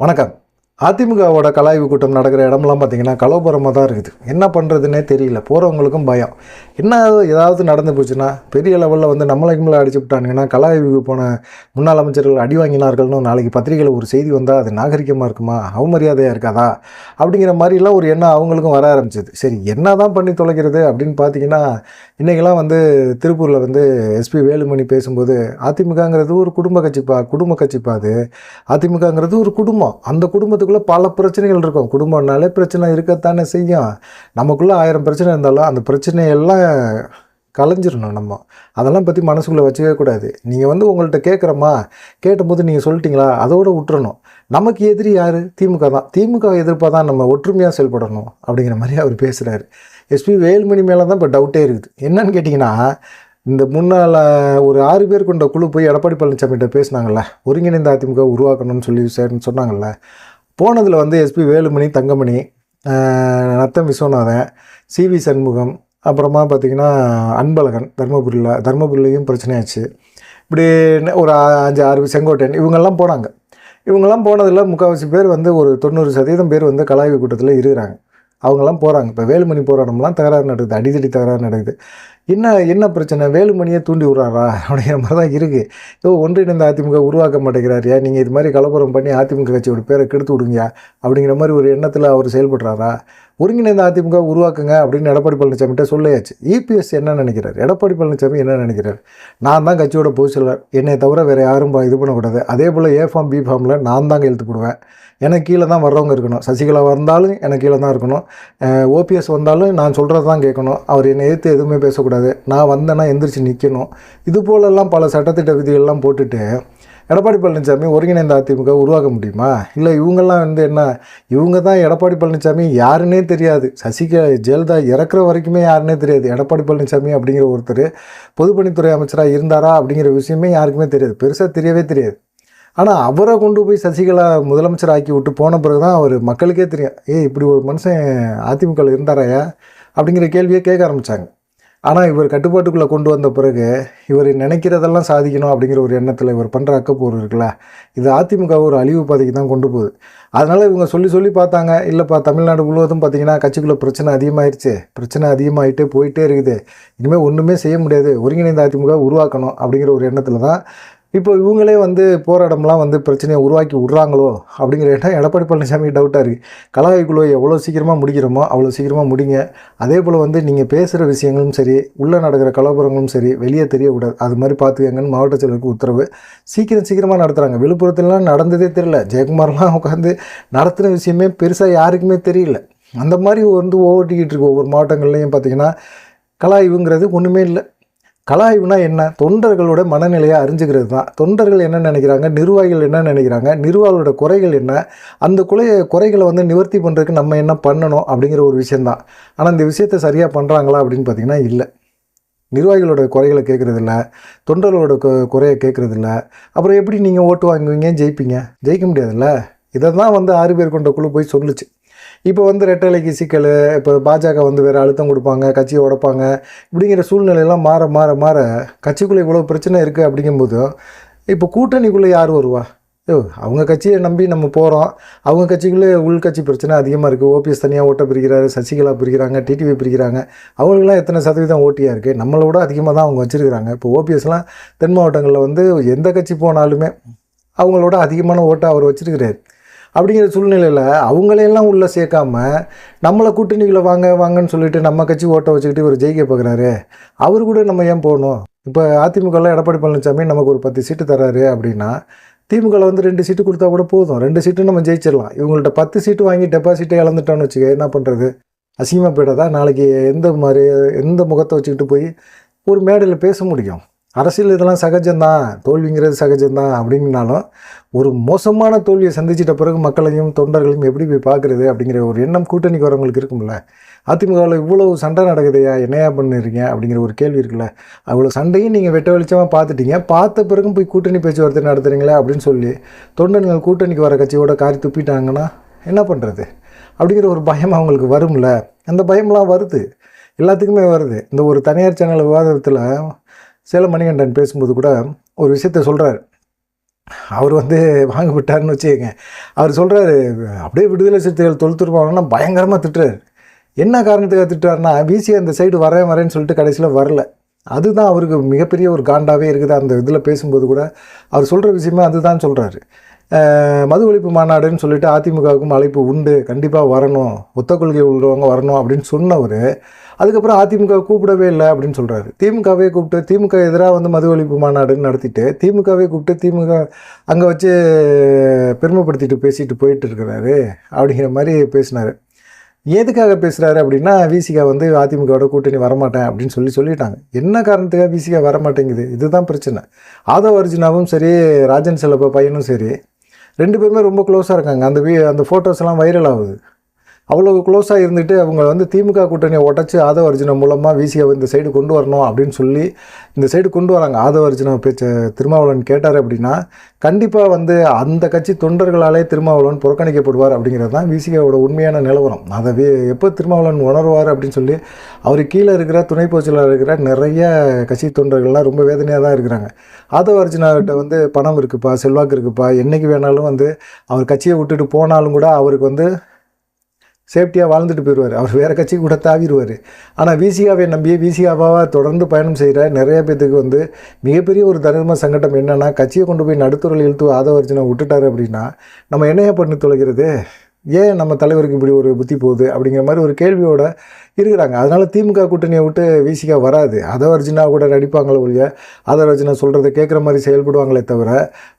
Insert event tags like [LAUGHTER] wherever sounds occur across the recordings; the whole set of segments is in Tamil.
வணக்கம். அதிமுகவோட கலாய்வு கூட்டம் நடக்கிற இடம்லாம் பார்த்தீங்கன்னா கலோபரமாக தான் இருக்குது. என்ன பண்ணுறதுன்னே தெரியல. போகிறவங்களுக்கும் பயம். என்ன ஏதாவது நடந்து போச்சுன்னா பெரிய லெவலில் வந்து நம்மளை கிமலை அடிச்சு விட்டானுங்கன்னா கலாய்வுக்கு போன முன்னாள் அமைச்சர்கள் அடி வாங்கினார்கள்னு நாளைக்கு பத்திரிகையில் ஒரு செய்தி வந்தால் அது நாகரிகமாக இருக்குமா? அவமரியாதையாக இருக்காதா? அப்படிங்கிற மாதிரிலாம் ஒரு எண்ணம் அவங்களுக்கும் வர ஆரம்பிச்சது. சரி என்ன தான் பண்ணி தொலைக்கிறது அப்படின்னு பார்த்தீங்கன்னா இன்றைக்கெல்லாம் வந்து திருப்பூரில் வந்து எஸ்பி வேலுமணி பேசும்போது அதிமுகங்கிறது ஒரு குடும்ப கட்சிப்பா? குடும்ப கட்சிப்பா அது? அதிமுகங்கிறது ஒரு குடும்பம். அந்த குடும்பத்துக்கு குடும்பத்துக்குள்ளே பல பிரச்சனைகள் இருக்கும். குடும்பம்னாலே பிரச்சனை இருக்கத்தானே செய்யும். நமக்குள்ளே ஆயிரம் பிரச்சனை இருந்தாலும் அந்த பிரச்சனையெல்லாம் கலைஞ்சிடணும் நம்ம. அதெல்லாம் பற்றி மனசுக்குள்ளே வச்சுக்கவே கூடாது. நீங்கள் வந்து உங்கள்கிட்ட கேட்குறோமா? கேட்டபோது நீங்கள் சொல்லிட்டீங்களா? அதோடு விட்டுறணும். நமக்கு எதிரி யார்? திமுக தான். திமுக எதிர்ப்பாக தான் நம்ம ஒற்றுமையாக செயல்படணும் அப்படிங்கிற மாதிரி அவர் பேசுகிறாரு எஸ்பி வேலுமணி மேலே தான் இப்போ டவுட்டே இருக்குது. என்னன்னு கேட்டிங்கன்னா இந்த முன்னால் ஒரு ஆறு பேர் கொண்ட குழு போய் எடப்பாடி பழனிசாமிகிட்ட பேசினாங்கள்ல ஒருங்கிணைந்த அதிமுக உருவாக்கணும்னு சொல்லி சேர்ன்னு சொன்னாங்கள்ல போனதில் வந்து S P Velumani Thangamani Natham Viswanathan C V Shanmugam அப்புறமா பார்த்திங்கன்னா அன்பழகன் தர்மபுரியில் தர்மபுரியிலையும் பிரச்சனையாச்சு. இப்படி ஒரு அஞ்சு ஆறு செங்கோட்டையன் இவங்கெல்லாம் போனாங்க. இவங்கெல்லாம் போனதில் முக்கால்வாசி பேர் வந்து ஒரு தொண்ணூறு சதவீதம் பேர் வந்து கலாய்வு கூட்டத்தில் இருக்கிறாங்க. அவங்கெல்லாம் போகிறாங்க இப்போ வேலுமணி போராட்டம்லாம் தகராறு நடக்குது அடிதடி தகராறு நடக்குது. என்ன என்ன பிரச்சனை? வேலுமணியை தூண்டி விட்றாரா? அப்படிங்கிற மாதிரி தான் இருக்குது யோ ஒன்றிணைந்த அதிமுக உருவாக்க மாட்டேங்கிறாரியா நீங்கள் இது மாதிரி கலப்புரம் பண்ணி அதிமுக கட்சியோட பேரை கெடுத்து விடுங்கயா அப்படிங்கிற மாதிரி ஒரு எண்ணத்தில் அவர் செயல்படுறாரா? ஒருங்கிணைந்த அதிமுக உருவாக்குங்க அப்படின்னு எடப்பாடி பழனிசாமிகிட்ட சொல்லியாச்சு. இபிஎஸ் என்ன நினைக்கிறார்? எடப்பாடி பழனிசாமி என்ன நினைக்கிறார்? நான் தான் கட்சியோட பொதுச்செயலர் என்னை தவிர வேறு யாரும் இது பண்ணக்கூடாது. அதே போல் ஏ ஃபார்ம் பி ஃபார்மில் நான் தாங்க எழுத்து போடுவேன். எனக்கு கீழே தான் வர்றவங்க இருக்கணும். சசிகலா வந்தாலும் எனக்கு கீழே தான் இருக்கணும். ஓபிஎஸ் வந்தாலும் நான் சொல்கிறது தான் கேட்கணும். அவர் என்னை எதிர்த்து எதுவுமே பேசக்கூடாது. நான் வந்தேன்னா எந்திரிச்சு நிற்கணும் இது போலெல்லாம் பல சட்டத்திட்ட விதிகள்லாம் போட்டுட்டு எடப்பாடி பழனிசாமி ஒருங்கிணைந்த அதிமுக உருவாக்க முடியுமா? இல்லை இவங்கெல்லாம் வந்து என்ன இவங்க தான் எடப்பாடி பழனிசாமி யாருன்னே தெரியாது. சசிகலா ஜெயலலிதா இறக்குற வரைக்குமே யாருன்னே தெரியாது. எடப்பாடி பழனிசாமி அப்படிங்கிற ஒருத்தர் பொதுப்பணித்துறை அமைச்சராக இருந்தாரா அப்படிங்கிற விஷயமே யாருக்குமே தெரியாது. பெருசாக தெரியவே தெரியாது. ஆனால் அவரை கொண்டு போய் சசிகலா முதலமைச்சர் ஆக்கி விட்டு போன பிறகு தான் அவர் மக்களுக்கே தெரியும். ஏய் இப்படி ஒரு மனுஷன் அதிமுகவில் இருந்தாராயா? அப்படிங்கிற கேள்வியை கேட்க ஆரம்பித்தாங்க ஆனால் இவர் கட்டுப்பாட்டுக்குள்ளே கொண்டு வந்த பிறகு இவர் நினைக்கிறதெல்லாம் சாதிக்கணும் அப்படிங்கிற ஒரு எண்ணத்தில் இவர் பண்ணுற அக்கப்போர் இருக்குல்ல? இது அதிமுக ஒரு அழிவு பாதைக்கு தான் கொண்டு போகுது. அதனால் இவங்க சொல்லி சொல்லி பார்த்தாங்க. இல்லைப்பா தமிழ்நாடு முழுவதும் பார்த்தீங்கன்னா கட்சிக்குள்ளே பிரச்சனை அதிகமாயிருச்சு. பிரச்சனை அதிகமாகிட்டே போயிட்டே இருக்குது. இனிமேல் ஒன்றுமே செய்ய முடியாது. ஒருங்கிணைந்த அதிமுக உருவாக்கணும் அப்படிங்கிற ஒரு எண்ணத்தில் தான் இப்போ இவங்களே வந்து போராட்டம்லாம் வந்து பிரச்சனையை உருவாக்கி விட்றாங்களோ அப்படிங்கிற இடம் எடப்பாடி பழனிசாமி டவுட்டாக இருக்குது கலாய்க்குழு எவ்வளோ சீக்கிரமாக முடிக்கிறோமோ அவ்வளோ சீக்கிரமாக முடிங்க. அதே போல் வந்து நீங்கள் பேசுகிற விஷயங்களும் சரி உள்ளே நடக்கிற கலவரங்களும் சரி வெளியே தெரியக்கூடாது. அது மாதிரி பார்த்துக்கங்கன்னு மாவட்ட செயலருக்கு உத்தரவு. சீக்கிரம் சீக்கிரமாக நடத்துகிறாங்க விழுப்புரத்துலலாம் நடந்ததே தெரியல. ஜெயக்குமார்லாம் உட்காந்து நடத்துகிற விஷயமே பெருசாக யாருக்குமே தெரியல. அந்த மாதிரி வந்து ஓட்டிக்கிட்டு இருக்கு ஒவ்வொரு மாவட்டங்கள்லையும் பார்த்தீங்கன்னா கலாய்வுங்கிறது ஒன்றுமே இல்லை. கலாய்வுனா என்ன? தொண்டர்களோட மனநிலையை அறிஞ்சுக்கிறது தான். தொண்டர்கள் என்ன நினைக்கிறாங்க? நிர்வாகிகள் என்ன நினைக்கிறாங்க? நிர்வாகிகளோட குறைகள் என்ன? அந்த குறை குறைகளை வந்து நிவர்த்தி பண்ணுறதுக்கு நம்ம என்ன பண்ணணும் அப்படிங்கிற ஒரு விஷயந்தான் ஆனால் இந்த விஷயத்தை சரியாக பண்ணுறாங்களா அப்படின்னு பார்த்தீங்கன்னா இல்லை. நிர்வாகிகளோட குறைகளை கேட்குறதில்ல. தொண்டர்களோட கு- குறையை கேட்குறதில்ல. அப்புறம் எப்படி நீங்கள் ஓட்டு வாங்குவீங்க? ஜெயிப்பீங்க? ஜெயிக்க முடியாதுல்ல. இதை தான் வந்து ஆறு பேர் கொண்ட குழு போய் சொல்லுச்சு. இப்போ வந்து ரெட்டலைக்கு சிக்கல் இப்போ பாஜக வந்து வேறு அழுத்தம் கொடுப்பாங்க கட்சியை உடைப்பாங்க இப்படிங்கிற சூழ்நிலையெல்லாம் மாற மாற மாற கட்சிக்குள்ளே இவ்வளோ பிரச்சனை இருக்குது அப்படிங்கும்போது இப்போ கூட்டணிக்குள்ளே யார் வருவா? ஐயோ அவங்க கட்சியை நம்பி நம்ம போகிறோம் அவங்க கட்சிக்குள்ளே உள்கட்சி பிரச்சனை அதிகமாக இருக்குது ஓபிஎஸ் தனியாக ஓட்ட பிரிக்கிறாரு சசிகலா பிரிக்கிறாங்க டிடிவி பிரிக்கிறாங்க. அவங்களுக்குலாம் எத்தனை சதவீதம் ஓட்டியாக இருக்குது நம்மளோட அதிகமாக தான் அவங்க வச்சுருக்கிறாங்க. இப்போ ஓபிஎஸ்லாம் தென் மாவட்டங்களில் வந்து எந்த கட்சி போனாலுமே அவங்களோட அதிகமான ஓட்டை அவர் வச்சுருக்கிறாரு. அப்படிங்கிற சூழ்நிலையில் அவங்களையெல்லாம் உள்ளே சேர்க்காம நம்மளை கூட்டணிகளை வாங்க வாங்கன்னு சொல்லிட்டு நம்ம கட்சி ஓட்டை வச்சுக்கிட்டு ஒரு ஜெயிக்க பார்க்குறாரு அவர் கூட நம்ம ஏன் போகணும் இப்போ அதிமுகலாம் எடப்பாடி பழனிசாமி நமக்கு ஒரு பத்து சீட்டு தராரு அப்படின்னா திமுகவில் வந்து ரெண்டு சீட்டு கொடுத்தா கூட போதும். ரெண்டு சீட்டு நம்ம ஜெயிச்சிடலாம். இவங்கள்ட்ட பத்து சீட்டு வாங்கி டெபாசிட்டே இழந்துட்டோன்னு வச்சுக்க என்ன பண்ணுறது அசிங்கமாக போயிடாதா? நாளைக்கு எந்த மாதிரி எந்த முகத்தை வச்சுக்கிட்டு போய் ஒரு மேடையில் பேச முடியும். அரசியல் இதெல்லாம் சகஜம்தான் தோல்விங்கிறது சகஜம்தான் அப்படின்னாலும் ஒரு மோசமான தோல்வியை சந்திச்சிட்ட பிறகு மக்களையும் தொண்டர்களையும் எப்படி போய் பார்க்குறது அப்படிங்கிற ஒரு எண்ணம் கூட்டணிக்கு வரவங்களுக்கு இருக்கும்ல? அதிமுகவில் இவ்வளோ சண்டை நடக்குதையா? என்னையா பண்ணுறீங்க அப்படிங்கிற ஒரு கேள்வி இருக்குல்ல. அவ்வளோ சண்டையும் நீங்கள் வெட்ட வெளிச்சமாக பார்த்துட்டீங்க. பார்த்த பிறகும் போய் கூட்டணி பேச்சுவார்த்தை நடத்துறீங்களே அப்படின்னு சொல்லி தொண்டர்கள் கூட்டணிக்கு வர கட்சியோட காரி துப்பிட்டாங்கன்னா என்ன பண்ணுறது அப்படிங்கிற ஒரு பயம் அவங்களுக்கு வரும்ல. அந்த பயம்லாம் வருது. எல்லாத்துக்குமே வருது. இந்த ஒரு தனியார் சேனல் விவாதத்தில் சேலம் மணிகண்டன் பேசும்போது கூட ஒரு விஷயத்த சொல்கிறார் அவர் வந்து வாங்க விட்டாருன்னு வச்சுக்கோங்க. அவர் சொல்கிறாரு அப்படியே விடுதலை சிறுத்தைகள் தொழுத்துருப்பாங்கன்னா பயங்கரமாக திட்டுறாரு. என்ன காரணத்துக்காக திட்டுறாருன்னா பிசி அந்த சைடு வரேன் வரேன்னு சொல்லிட்டு கடைசியில் வரல. அதுதான் அவருக்கு மிகப்பெரிய ஒரு காண்டாகவே இருக்குது. அந்த இதில் பேசும்போது கூட அவர் சொல்கிற விஷயமே அதுதான் சொல்கிறாரு மது ஒழிப்பு மாநாடுன்னு சொல்லிட்டு அதிமுகவுக்கும் அழைப்பு உண்டு. கண்டிப்பாக வரணும். ஒத்த கொள்கை உள்ளவங்க வரணும் அப்படின்னு சொன்னவர். அதுக்கப்புறம் அதிமுக கூப்பிடவே இல்லை அப்படின்னு சொல்கிறாரு திமுகவே கூப்பிட்டு திமுக எதிராக வந்து மது ஒழிப்பு மாநாடுன்னு நடத்திட்டு திமுகவே கூப்பிட்டு திமுக அங்கே வச்சு பெருமைப்படுத்திட்டு பேசிட்டு போயிட்டு இருக்கிறாரு அப்படிங்கிற மாதிரி பேசினார். எதுக்காக பேசுகிறாரு அப்படின்னா விசிகா வந்து அதிமுகவோட கூட்டணி வரமாட்டேன் அப்படின்னு சொல்லி சொல்லிட்டாங்க. என்ன காரணத்துக்காக விசிகா வரமாட்டேங்குது? இதுதான் பிரச்சனை. ஆதவ அர்ஜுனாவும் சரி ராஜன் செல்லப்ப பையனும் சரி ரெண்டு பேருமே ரொம்ப க்ளோஸாக இருக்காங்க. அந்த வீ அந்த ஃபோட்டோஸ்லாம் வைரல் ஆகுது. அவ்வளோ க்ளோஸாக இருந்துட்டு அவங்க வந்து திமுக கூட்டணியை உடச்சி ஆதவ அர்ஜுனா மூலமாக விசியை இந்த சைடு கொண்டு வரணும் அப்படின்னு சொல்லி இந்த சைடு கொண்டு வராங்க. ஆதவ அர்ஜுனா பேச்ச திருமாவளவன் கேட்டார் அப்படின்னா கண்டிப்பாக வந்து அந்த கட்சி தொண்டர்களாலே திருமாவளவன் புறக்கணிக்கப்படுவார் அப்படிங்கிறது தான் விசிகாவோட உண்மையான நிலவரம். அதை எப்போ திருமாவளவன் உணர்வார் அப்படின்னு சொல்லி அவர் கீழே இருக்கிற துணை பொதுச்செயலாளர் இருக்கிற நிறைய கட்சி தொண்டர்கள்லாம் ரொம்ப வேதனையாக தான் இருக்கிறாங்க. ஆதவ அர்ஜுனாவிட்ட வந்து பணம் இருக்குப்பா செல்வாக்கு இருக்குப்பா என்றைக்கு வேணாலும் வந்து அவர் கட்சியை விட்டுட்டு போனாலும் கூட அவருக்கு வந்து சேஃப்டியாக வாழ்ந்துட்டு போயிடுவார். அவர் வேறு கட்சி கூட தாவிடுவார். ஆனால் விசிகாவை நம்பி விசிகாவாக தொடர்ந்து பயணம் செய்கிற நிறைய பேத்துக்கு வந்து மிகப்பெரிய ஒரு தர்ம சங்கடம் என்னென்னா கட்சியை கொண்டு போய் நடுத்துறையில் இழுத்து ஆதவர்ஜனை விட்டுட்டாரு அப்படின்னா நம்ம என்னையா பண்ணி தொலைகிறது ஏன் நம்ம தலைவருக்கு இப்படி ஒரு புத்தி போகுது? அப்படிங்கிற மாதிரி ஒரு கேள்வியோட இருக்கிறாங்க. அதனால் திமுக கூட்டணியை விட்டு விசிகா வராது. ஆதவர்ஜினா கூட நடிப்பாங்களே ஒழிய ஆதவர்ஜினா சொல்கிறத கேட்குற மாதிரி செயல்படுவாங்களே தவிர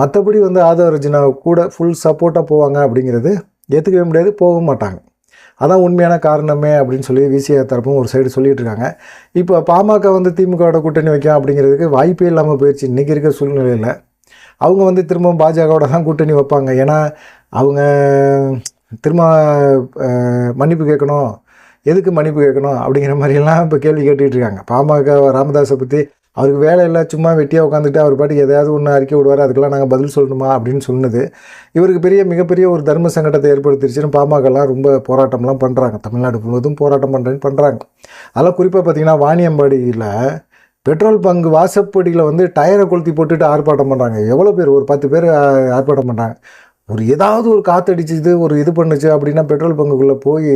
மற்றபடி வந்து ஆதவர்ஜினா கூட ஃபுல் சப்போர்ட்டாக போவாங்க அப்படிங்கிறது ஏற்றுக்கவே முடியாது போக மாட்டாங்க. அதான் உண்மையான காரணமே அப்படின்னு சொல்லி விசிஆர் தரப்பும் ஒரு சைடு சொல்லிட்டு இருக்காங்க இப்போ பாமக வந்து திமுகவோட கூட்டணி வைக்கும் அப்படிங்கிறதுக்கு வாய்ப்பே இல்லாமல் போயிடுச்சு இன்றைக்கி இருக்கிற சூழ்நிலையில் அவங்க வந்து திரும்பவும் பாஜகவோட தான் கூட்டணி வைப்பாங்க. ஏன்னா அவங்க திரும்ப மன்னிப்பு கேட்கணும். எதுக்கு மன்னிப்பு கேட்கணும் அப்படிங்கிற மாதிரியெல்லாம் இப்போ கேள்வி கேட்டுக்கிட்டு இருக்காங்க. பாமக ராமதாஸை பற்றி அவருக்கு வேலை இல்லை சும்மா வெட்டியாக உட்காந்துட்டு அவர் பாட்டுக்கு எதாவது ஒன்று அறிக்கை விடுவார் அதுக்கெல்லாம் நாங்கள் பதில் சொல்லணுமா அப்படின்னு சொன்னது. இவருக்கு பெரிய மிகப்பெரிய ஒரு தர்ம சங்கடத்தை ஏற்படுத்திருச்சுன்னு பாமகலாம் ரொம்ப போராட்டம்லாம் பண்ணுறாங்க தமிழ்நாடு முழுவதும் போராட்டம் பண்ணுறேன்னு பண்ணுறாங்க அதெல்லாம் குறிப்பாக பார்த்தீங்கன்னா வாணியம்பாடியில் பெட்ரோல் பங்கு வாசப்படியில் வந்து டயரை கொளுத்தி போட்டுட்டு ஆர்ப்பாட்டம் பண்ணுறாங்க எவ்வளோ பேர்? ஒரு பத்து பேர் ஆர்ப்பாட்டம் பண்ணுறாங்க ஒரு ஏதாவது ஒரு காற்றடிச்சுது ஒரு இது பண்ணுச்சு அப்படின்னா பெட்ரோல் பங்குக்குள்ளே போய்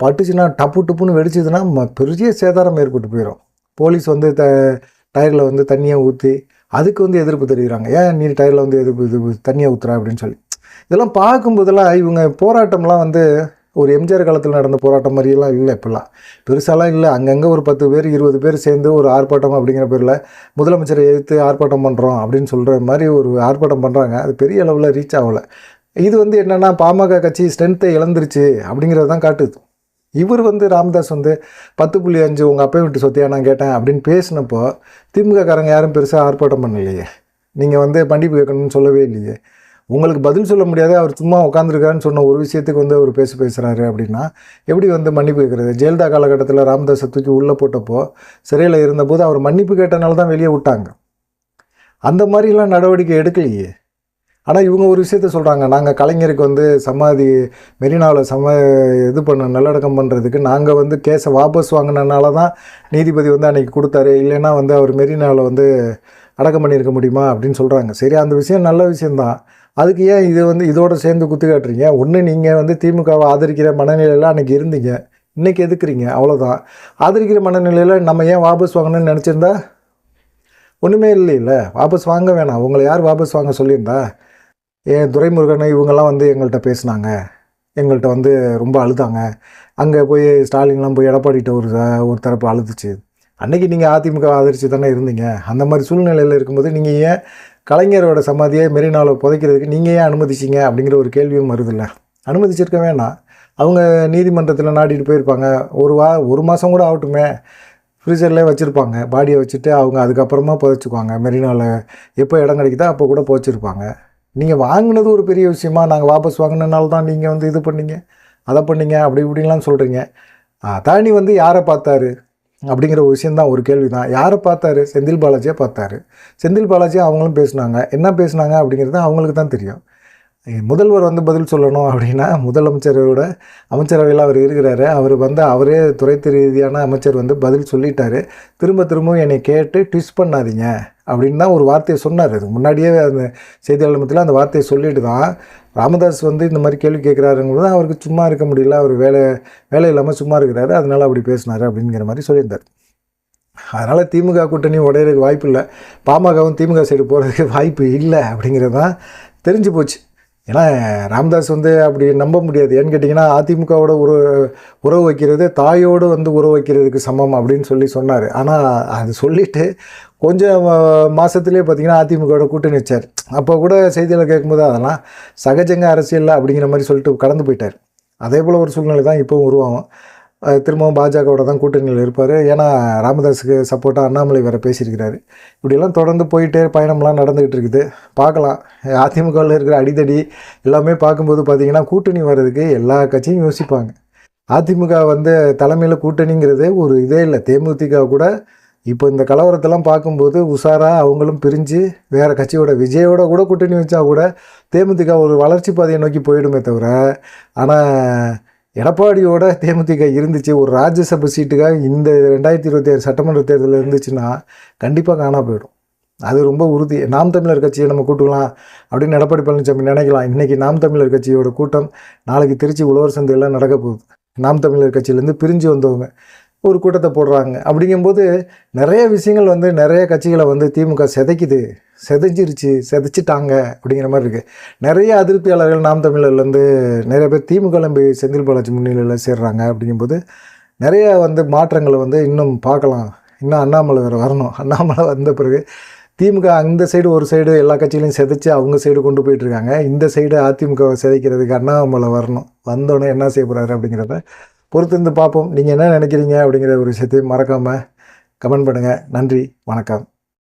பட்டுச்சுன்னா டப்பு டப்புன்னு வெடிச்சதுன்னா ம- பெரிய சேதாரம் ஏற்பட்டு போயிடும் போலீஸ் வந்து த டயரில் வந்து தண்ணியை ஊற்றி அதுக்கு வந்து எதிர்ப்பு தெரிவிக்கிறாங்க. ஏன் நீ டயரில் வந்து எதிர்ப்பு தண்ணியாக தண்ணியை ஊற்றுற அப்படின்னு சொல்லி. இதெல்லாம் பார்க்கும்போதெல்லாம் இவங்க போராட்டம்லாம் வந்து ஒரு எம்ஜிஆர் காலத்தில் நடந்த போராட்டம் மாதிரியெல்லாம் இல்லை இப்போல்லாம். பெருசாலாம் இல்லை. அங்கங்கே ஒரு பத்து பேர் இருபது பேர் சேர்ந்து ஒரு ஆர்ப்பாட்டம் அப்படிங்கிற பேரில் முதலமைச்சரை எதிர்த்து ஆர்ப்பாட்டம் பண்ணுறோம் அப்படின்னு சொல்கிற மாதிரி ஒரு ஆர்ப்பாட்டம் பண்ணுறாங்க அது பெரிய அளவில் ரீச் ஆகலை. இது வந்து என்னென்னா பாமக கட்சி ஸ்ட்ரென்த்தை இழந்துருச்சு அப்படிங்கிறது தான் காட்டுது. இவர் வந்து ராமதாஸ் வந்து பத்து புள்ளி அஞ்சு உங்கள் அப்பா விட்டு சொத்தியா நான் கேட்டேன் அப்படின்னு பேசினப்போ திமுககாரங்க யாரும் பெருசாக ஆர்ப்பாட்டம் பண்ணலையே. நீங்கள் வந்து பண்டிப்பு கேட்கணும்னு சொல்லவே இல்லையே. உங்களுக்கு பதில் சொல்ல முடியாது அவர் சும்மா உட்காந்துருக்காருன்னு சொன்ன ஒரு விஷயத்துக்கு வந்து அவர் பேச பேசுகிறாரு அப்படின்னா எப்படி வந்து மன்னிப்பு கேட்குறது? ஜெயலலிதா காலகட்டத்தில் ராமதாஸை தூக்கி உள்ளே போட்டப்போ சிறையில் இருந்தபோது அவர் மன்னிப்பு கேட்டனால தான் வெளியே விட்டாங்க. அந்த மாதிரிலாம் நடவடிக்கை எடுக்கலையே. ஆனால் இவங்க ஒரு விஷயத்த சொல்கிறாங்க நாங்கள் கலைஞருக்கு வந்து சமாதி மெரினாவில் சம இது பண்ண நல்லடக்கம் பண்ணுறதுக்கு நாங்கள் வந்து கேஸை வாபஸ் வாங்கினனால தான் நீதிபதி வந்து அன்றைக்கி கொடுத்தாரு. இல்லைன்னா வந்து அவர் மெரினாவில் வந்து அடக்கம் பண்ணியிருக்க முடியுமா அப்படின்னு சொல்கிறாங்க சரி அந்த விஷயம் நல்ல விஷயந்தான் அதுக்கு ஏன் இது வந்து இதோட சேர்ந்து குத்து காட்டுறீங்க? ஒன்று நீங்கள் வந்து திமுகவை ஆதரிக்கிற மனநிலையில் அன்றைக்கி இருந்தீங்க. இன்றைக்கி எதுக்குறீங்க? அவ்வளோதான் ஆதரிக்கிற மனநிலையில் நம்ம ஏன் வாபஸ் வாங்கணும்னு நினச்சிருந்தா? ஒன்றுமே இல்லைல்ல. வாபஸ் வாங்க வேணாம். உங்களை யார் வாபஸ் வாங்க சொல்லியிருந்தா? ஏன் துரைமுருகன் இவங்கெல்லாம் வந்து எங்கள்கிட்ட பேசினாங்க? எங்கள்கிட்ட வந்து ரொம்ப அழுதாங்க. அங்கே போய் ஸ்டாலின்லாம் போய் எடப்பாடிகிட்ட ஒரு ஒரு தரப்பு அழுதுச்சு. அன்றைக்கி நீங்கள் அதிமுக ஆதரிச்சு தானே இருந்தீங்க. அந்த மாதிரி சூழ்நிலையில் இருக்கும்போது நீங்கள் ஏன் கலைஞரோட சமாதியை மெரினாவில் புதைக்கிறதுக்கு நீங்கள் ஏன் அனுமதிச்சிங்க? அப்படிங்கிற ஒரு கேள்வியும் வருதில்ல. அனுமதிச்சிருக்க வேணாம். அவங்க நீதிமன்றத்தில் நாடிட்டு போயிருப்பாங்க. ஒரு வா ஒரு மாதம் கூட ஆகட்டுமே. ஃப்ரீசர்லேயே வச்சுருப்பாங்க. பாடியை வச்சுட்டு அவங்க அதுக்கப்புறமா புதைச்சிக்குவாங்க. மெரினாவில் எப்போ இடம் கிடைக்குதோ அப்போ கூட புதைச்சிருப்பாங்க. நீங்கள் வாங்கினது ஒரு பெரிய விஷயமா நாங்கள் வாபஸ் வாங்கினனால தான் நீங்கள் வந்து இது பண்ணீங்க அதை பண்ணீங்க அப்படி இப்படின்லாம் சொல்கிறீங்க தானி வந்து யாரை பார்த்தாரு? அப்படிங்கிற ஒரு விஷயந்தான் ஒரு கேள்வி தான் யாரை பார்த்தாரு? செந்தில் பாலாஜியை பார்த்தாரு. செந்தில் பாலாஜி அவங்களும் பேசுனாங்க. என்ன பேசுனாங்க அப்படிங்கிறது அவங்களுக்கு தான் தெரியும். முதல்வர் வந்து பதில் சொல்லணும் அப்படின்னா முதலமைச்சரோட அமைச்சரவையில் அவர் இருக்கிறாரு. அவர் வந்து அவரே துறைத்து ரீதியான அமைச்சர் வந்து பதில் சொல்லிட்டாரு. திரும்ப திரும்ப என்னை கேட்டு ட்விஸ்ட் பண்ணாதீங்க அப்படின்னு தான் ஒரு வார்த்தையை சொன்னார். அது முன்னாடியே அந்த செய்தியாளர் மத்தியில் அந்த வார்த்தையை சொல்லிட்டு தான் ராமதாஸ் வந்து இந்த மாதிரி கேள்வி கேட்குறாருங்கிறது அவருக்கு சும்மா இருக்க முடியல. அவர் வேலை வேலை இல்லாமல் சும்மா இருக்கிறாரு. அதனால அப்படி பேசினார் அப்படிங்கிற மாதிரி சொல்லியிருந்தார். அதனால் திமுக கூட்டணி உடையிறதுக்கு வாய்ப்பு இல்லை. பாமகவும் திமுக சைடு போகிறதுக்கு வாய்ப்பு இல்லை அப்படிங்கிறது தான் தெரிஞ்சு போச்சு. ஏன்னா ராம்தாஸ் வந்து அப்படி நம்ப முடியாது. ஏன்னு கேட்டிங்கன்னா அதிமுகவோட உறவு உறவு வைக்கிறது தாயோடு வந்து உறவு வைக்கிறதுக்கு சமம் அப்படின்னு சொல்லி சொன்னார். ஆனால் அது சொல்லிவிட்டு கொஞ்சம் மாதத்துலேயே பார்த்தீங்கன்னா அதிமுகவோட கூட்டணி வச்சார். அப்போ கூட செய்தியில் கேட்கும்போது அதெல்லாம் சகஜங்க அரசியல் அப்படிங்கிற மாதிரி சொல்லிட்டு கடந்து போயிட்டார். அதே போல் ஒரு சூழ்நிலை தான் இப்போவும் உருவாகும். திரும்பவும் பாஜகவோட தான் கூட்டணியில் இருப்பார். ஏன்னா ராமதாஸுக்கு சப்போர்ட்டாக அண்ணாமலை வேறு பேசியிருக்கிறாரு. இப்படியெல்லாம் தொடர்ந்து போயிட்டே பயணம்லாம் நடந்துக்கிட்டு இருக்குது. பார்க்கலாம். அதிமுகவில் இருக்கிற அடிதடி எல்லாமே பார்க்கும்போது பார்த்திங்கன்னா கூட்டணி வர்றதுக்கு எல்லா கட்சியும் யோசிப்பாங்க. அதிமுக வந்து தலைமையில் கூட்டணிங்கிறதே ஒரு இதே இல்லை. தேமுதிக கூட இப்போ இந்த கலவரத்தெல்லாம் பார்க்கும்போது உஷாராக அவங்களும் பிரிஞ்சு வேறு கட்சியோட விஜயோட கூட கூட்டணி வச்சா கூட தேமுதிக ஒரு வளர்ச்சி பாதையை நோக்கி போயிடுமே தவிர ஆனால் எடப்பாடியோட தேமுதிக இருந்துச்சு ஒரு ராஜ்யசபா சீட்டுக்காக இந்த ரெண்டாயிரத்தி இருபத்தி ஆறு சட்டமன்ற தேர்தலில் இருந்துச்சுன்னா கண்டிப்பாக காணா போயிடும். அது ரொம்ப உறுதி. நாம் தமிழர் கட்சியை நம்ம கூட்டுக்கலாம் அப்படின்னு எடப்பாடி பழனிசாமி நினைக்கலாம். இன்றைக்கி நாம் தமிழர் கட்சியோட கூட்டம் நாளைக்கு திருச்சி உழவர் சந்தையெல்லாம் நடக்க போகுது. நாம் தமிழர் கட்சியிலேருந்து பிரிஞ்சு வந்தவங்க ஒரு கூட்டத்தை போடுறாங்க. அப்படிங்கும்போது நிறைய விஷயங்கள் வந்து நிறைய கட்சிகளை வந்து திமுக சிதைக்குது. செதைஞ்சிருச்சு செதைச்சிட்டாங்க அப்படிங்கிற மாதிரி இருக்குது நிறைய அதிருப்தியாளர்கள் நாம் தமிழர்லேருந்து நிறைய பேர் திமுக போய் செந்தில் பாலாஜி முன்னிலையில் சேர்றாங்க அப்படிங்கும்போது நிறைய வந்து மாற்றங்களை வந்து இன்னும் பார்க்கலாம். இன்னும் அண்ணாமலை வேறு வரணும். [LAUGHS] அண்ணாமலை வந்த பிறகு திமுக அந்த சைடு ஒரு சைடு எல்லா கட்சிகளையும் செதைச்சு அவங்க சைடு கொண்டு போயிட்டுருக்காங்க இந்த சைடு அதிமுக சிதைக்கிறதுக்கு அண்ணாமலை வரணும். வந்தோடனே என்ன செய்ய போகிறாரு அப்படிங்கிறத பொறுத்திருந்து பார்ப்போம். நீங்கள் என்ன நினைக்கிறீங்க அப்படிங்கிற ஒரு விஷயத்தையும் மறக்காமல் கமெண்ட் பண்ணுங்கள் நன்றி வணக்கம்.